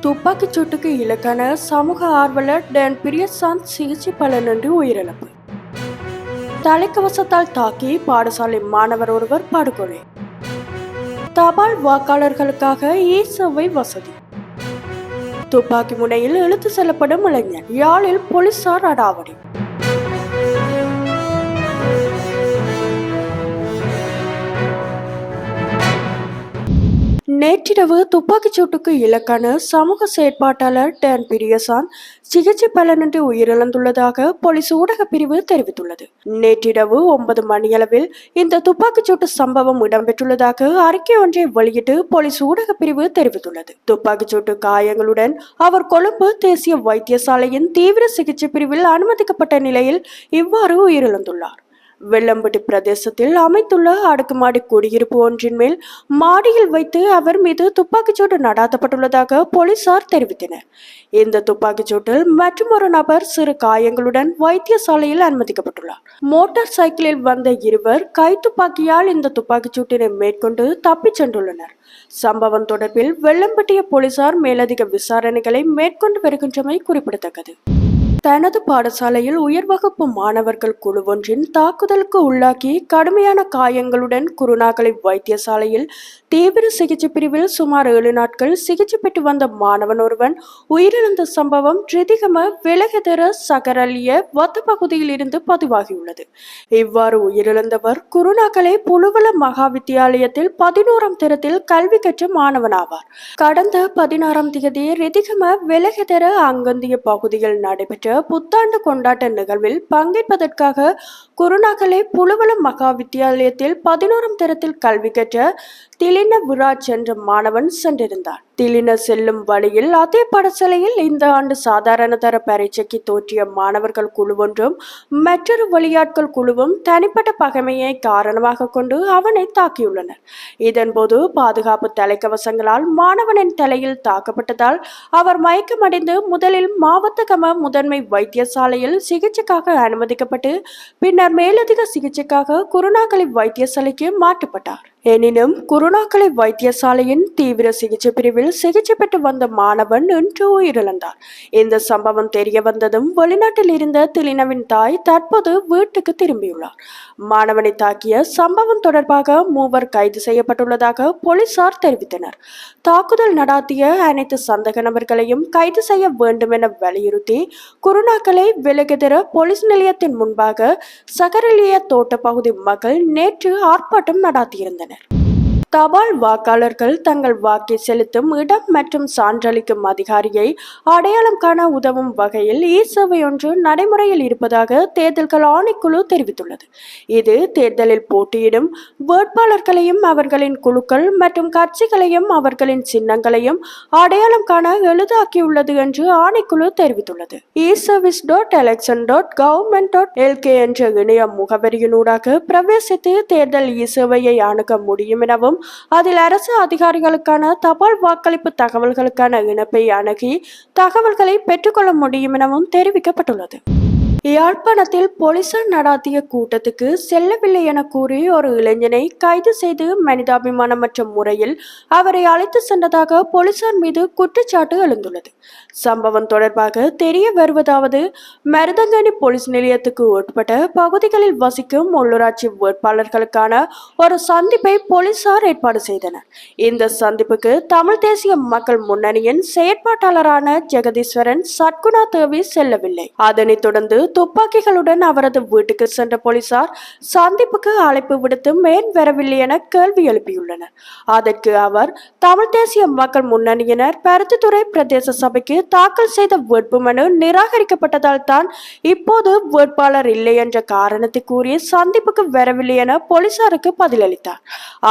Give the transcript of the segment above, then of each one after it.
துப்பாக்கிச் சூட்டுக்கு இலக்கான சமூக ஆர்வலர் டேன் பிரியசாந்த் சிகிச்சை பலனின்றி உயிரிழப்பு. தலைக்கவசத்தால் தாக்கி பாடசாலை மாணவர் ஒருவர் படுகொலை. தபால் வாக்காளர்களுக்காக இ சேவை வசதி. துப்பாக்கி முனையில் இழுத்து செல்லப்படும் இளைஞர் யாழில் போலீசார் அடாவடி. நேற்றிரவு துப்பாக்கிச் சூட்டுக்கு இலக்கான சமூக செயற்பாட்டாளர் டேன் பிரியசான் சிகிச்சை பலனின்றி உயிரிழந்துள்ளதாக போலீஸ் ஊடகப் பிரிவு தெரிவித்துள்ளது. நேற்றிரவு ஒன்பது மணியளவில் இந்த துப்பாக்கிச் சூட்டு சம்பவம் இடம்பெற்றுள்ளதாக அறிக்கை ஒன்றை வெளியிட்டு போலீஸ் ஊடகப் பிரிவு தெரிவித்துள்ளது. துப்பாக்கிச் சூட்டு காயங்களுடன் அவர் கொழும்பு தேசிய வைத்தியசாலையின் தீவிர சிகிச்சை பிரிவில் அனுமதிக்கப்பட்ட நிலையில் இவ்வாறு உயிரிழந்துள்ளார். வெள்ளம்பட்டி பிரதேசத்தில் அமைத்துள்ள அடுக்குமாடி குடியிருப்பு ஒன்றின் மேல் மாடியில் வைத்து அவர் மீது துப்பாக்கிச்சூடு நடாத்தப்பட்டுள்ளதாக போலீசார் தெரிவித்தனர். இந்த துப்பாக்கிச்சூட்டில் மற்றொரு நபர் சிறு காயங்களுடன் வைத்தியசாலையில் அனுமதிக்கப்பட்டுள்ளார். மோட்டார் சைக்கிளில் வந்த இருவர் கைத்துப்பாக்கியால் இந்த துப்பாக்கிச்சூட்டினை மேற்கொண்டு தப்பிச் சென்றுள்ளனர். சம்பவம் தொடர்பில் வெள்ளம்பட்டிய போலீசார் மேலதிக விசாரணைகளை மேற்கொண்டு வருகின்றமை குறிப்பிடத்தக்கது. தனது பாடசாலையில் உயர்வகுப்பு மாணவர்கள் குழு ஒன்றின் தாக்குதலுக்கு உள்ளாக்கி கடுமையான காயங்களுடன் குருநாகலை வைத்தியசாலையில் தீவிர சிகிச்சை பிரிவில் சுமார் ஏழு நாட்கள் சிகிச்சை பெற்று வந்த மாணவன் ஒருவன். உயிரிழந்த சம்பவம் ரிதிகம விலகதர சகரலிய வத்த பகுதியில் இருந்து பதிவாகியுள்ளது. இவ்வாறு உயிரிழந்தவர் குருநாகலை புலுவல மகா வித்தியாலயத்தில் பதினோராம் தரத்தில் கல்வி கற்ற மாணவனாவார். கடந்த பதினாறாம் தேதி ரிதிகம விலகதர அங்கந்திய பகுதியில் நடைபெற்ற புத்தாண்டு கொண்டாட்ட நிகழ்வில் பங்கேற்பதற்காக குருநாகலை புலுவலம் மகா வித்தியாலயத்தில் பதினோராம் தரத்தில் கல்வி கற்ற திலின விராஜ் என்ற மாணவன் சென்றிருந்தார். திலின செல்லும் வழியில் அதே பாடசாலையில் இந்த ஆண்டு சாதாரண தர பரீட்சைக்கு தோற்றிய மாணவர்கள் குழு ஒன்றும் மற்றொரு வழியாட்கள் குழுவும் தனிப்பட்ட பகைமையை காரணமாக கொண்டு அவனை தாக்கியுள்ளனர். இதன்போது பாதுகாப்பு தலைக்கவசங்களால் மாணவனின் தலையில் தாக்கப்பட்டதால் அவர் மயக்கமடைந்து முதலில் மாவத்தகம முதன்மை வைத்தியசாலையில் சிகிச்சைக்காக அனுமதிக்கப்பட்டு பின்னர் மேலதிக சிகிச்சைக்காக குருணாகலை வைத்தியசாலைக்கு மாற்றப்பட்டார். எனினும் குருணாக்கலை வைத்தியசாலையின் தீவிர சிகிச்சை பிரிவில் சிகிச்சை பெற்று வந்த மாணவன் இன்று உயிரிழந்தார். இந்த சம்பவம் தெரிய வந்ததும் வெளிநாட்டில் இருந்த திலினவின் தாய் தற்போது வீட்டுக்கு திரும்பியுள்ளார். மாணவனை தாக்கிய சம்பவம் தொடர்பாக மூவர் கைது செய்யப்பட்டுள்ளதாக போலீசார் தெரிவித்தனர். தாக்குதல் நடாத்திய அனைத்து சந்தக நபர்களையும் கைது செய்ய வேண்டும் என வலியுறுத்தி குருணாக்கலை விலகுதர போலீஸ் நிலையத்தின் முன்பாக சகரலிய தோட்ட பகுதி மக்கள் நேற்று ஆர்ப்பாட்டம் நடாத்தியிருந்தனர். தபால் வாக்காளர்கள் தங்கள் வாக்கை செலுத்தும் இடம் மற்றும் சான்றளிக்கும் அதிகாரியை அடையாளம் காண உதவும் வகையில் இ சேவை ஒன்று நடைமுறையில் இருப்பதாக தேர்தல்கள் ஆணைக்குழு தெரிவித்துள்ளது. இது தேர்தலில் போட்டியிடும் வேட்பாளர்களையும் அவர்களின் குழுக்கள் மற்றும் கட்சிகளையும் அவர்களின் சின்னங்களையும் அடையாளம் காண எளிதாக்கியுள்ளது என்று ஆணைக்குழு தெரிவித்துள்ளது. E service dot election dot government dot LK என்ற இணைய முகவரியினூடாக பிரவேசித்து தேர்தல் இ சேவையை அணுக முடியும் எனவும் அதில் அரசு அதிகாரிகளுக்கான தபால் வாக்களிப்பு தகவல்களுக்கான இணைப்பை அணுகி தகவல்களை பெற்றுக்கொள்ள முடியும் எனவும் தெரிவிக்கப்பட்டுள்ளது. யாழ்ப்பாணத்தில் போலீசார் நடாத்திய கூட்டத்துக்கு செல்லவில்லை என கூறி ஒரு இளைஞனை கைது செய்து மனிதாபிமானமற்ற முறையில் அவரை அழைத்து சென்றதாக போலீசார் மீது குற்றச்சாட்டு எழுந்துள்ளது. சம்பவம் தொடர்பாக தெரிய வருவதாவது மருதங்கனி போலீஸ் நிலையத்துக்கு உட்பட்ட பகுதிகளில் வசிக்கும் உள்ளூராட்சி வேட்பாளர்களுக்கான ஒரு சந்திப்பை போலீசார் ஏற்பாடு செய்தனர். இந்த சந்திப்புக்கு தமிழ் தேசிய மக்கள் முன்னணியின் செயற்பாட்டாளரான ஜெகதீஸ்வரன் சட்குணா தேவி செல்லவில்லை. அதனைத் தொடர்ந்து துப்பாக்கிகளுடன் அவரது வீட்டுக்கு சென்ற போலீசார் சந்திப்புக்கு அழைப்பு விடுத்து மேன் வரவில்லை என கேள்வி எழுப்பியுள்ளனர். அதற்கு அவர் தமிழ் தேசிய மக்கள் முன்னணியினர் பருத்தித்துறை பிரதேச சபைக்கு தாக்கல் செய்த வேட்புமனு நிராகரிக்கப்பட்டதால் தான் இப்போது வேட்பாளர் இல்லை என்ற காரணத்தை கூறி சந்திப்புக்கு வரவில்லை என போலீசாருக்கு பதிலளித்தார்.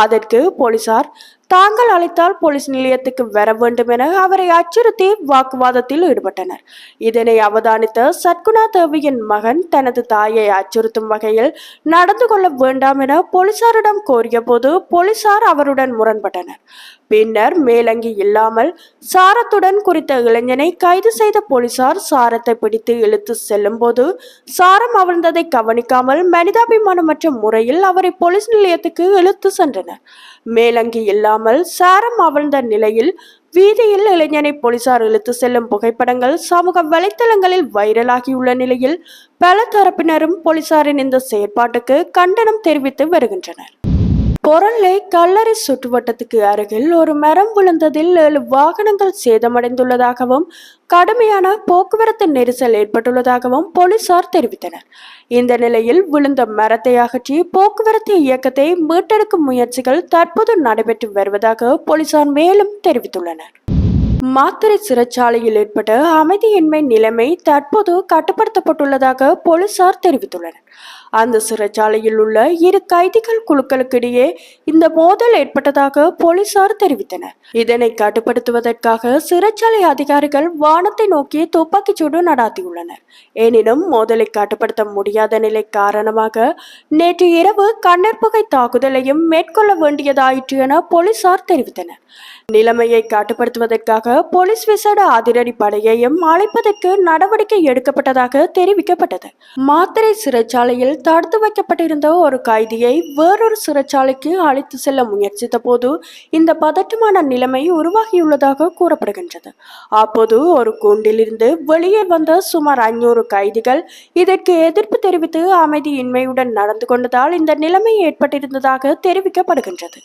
அதற்கு போலீசார் தாங்கள் அழைத்தால் போலீஸ் நிலையத்துக்கு வர வேண்டும் என அவரை அச்சுறுத்தி வாக்குவாதத்தில் ஈடுபட்டனர். இதனை அவதானித்த சத்குணா தேவியின் மகன் தனது தாயை அச்சுறுத்தும் வகையில் நடந்து கொள்ள வேண்டாம் என போலீசாரிடம் கோரிய போது போலீசார் அவருடன் முரண்பட்டனர். பின்னர் மேலங்கி இல்லாமல் சாரத்துடன் குறித்த இளைஞனை கைது செய்த போலீசார் சாரத்தை பிடித்து இழுத்து செல்லும்போது சாரம் அவிழ்ந்ததை கவனிக்காமல் மனிதாபிமானமற்ற முறையில் அவரை போலீஸ் நிலையத்துக்கு இழுத்து சென்றனர். மேலங்கி இல்லாமல் சாரம் அவிழ்ந்த நிலையில் வீதியில் இளைஞனை போலீசார் இழுத்து செல்லும் புகைப்படங்கள் சமூக வலைத்தளங்களில் வைரலாகியுள்ள நிலையில் பல தரப்பினரும் போலீசாரின் இந்த செயற்பாட்டுக்கு கண்டனம் தெரிவித்து வருகின்றனர். பொருளை கல்லறை சுற்றுவட்டத்துக்கு அருகில் ஒரு மரம் விழுந்ததில் ஏழு வாகனங்கள் சேதமடைந்துள்ளதாகவும் கடுமையான போக்குவரத்து நெரிசல் ஏற்பட்டுள்ளதாகவும் போலீசார் தெரிவித்தனர். இந்த நிலையில் விழுந்த மரத்தை அகற்றி போக்குவரத்து இயக்கத்தை மீட்டெடுக்கும் முயற்சிகள் தற்போது நடைபெற்று வருவதாக போலீசார் மேலும் தெரிவித்துள்ளனர். மாத்திரை சிறைச்சாலையில் ஏற்பட்ட அமைதியின்மை நிலைமை தற்போது கட்டுப்படுத்தப்பட்டுள்ளதாக போலீசார் தெரிவித்துள்ளனர். அந்த சிறைச்சாலையில் உள்ள இரு கைதிகள் குழுக்களுக்கிடையே இந்த மோதல் ஏற்பட்டதாக போலீசார் தெரிவித்தனர். இதனை கட்டுப்படுத்துவதற்காக சிறைச்சாலை அதிகாரிகள் வானத்தை நோக்கி துப்பாக்கிச்சூடு நடாத்தியுள்ளனர். எனினும் மோதலை கட்டுப்படுத்த முடியாத நிலை காரணமாக நேற்று இரவு கண்ணற்புகை தாக்குதலையும் மேற்கொள்ள வேண்டியதாயிற்று என போலீசார் தெரிவித்தனர். நிலைமையை கட்டுப்படுத்துவதற்காக போலீஸ் விசேட அதிரடி படையையும் அழைப்பதற்கு நடவடிக்கை எடுக்கப்பட்டதாக தெரிவிக்கப்பட்டது. மாத்திரை சிறைச்சாலையில் தடுத்து வைக்கப்பட்டிருந்த ஒரு கைதியை வேறொரு சிறைச்சாலைக்கு அழைத்து செல்ல முயற்சித்த போது இந்த பதட்டமான நிலைமை உருவாகியுள்ளதாக கூறப்படுகின்றது. அப்போது ஒரு கூண்டிலிருந்து வெளியே வந்த சுமார் ஐநூறு கைதிகள் இதற்கு எதிர்ப்பு தெரிவித்து அமைதியின்மையுடன் நடந்து கொண்டதால் இந்த நிலைமை ஏற்பட்டிருந்ததாக தெரிவிக்கப்படுகின்றது.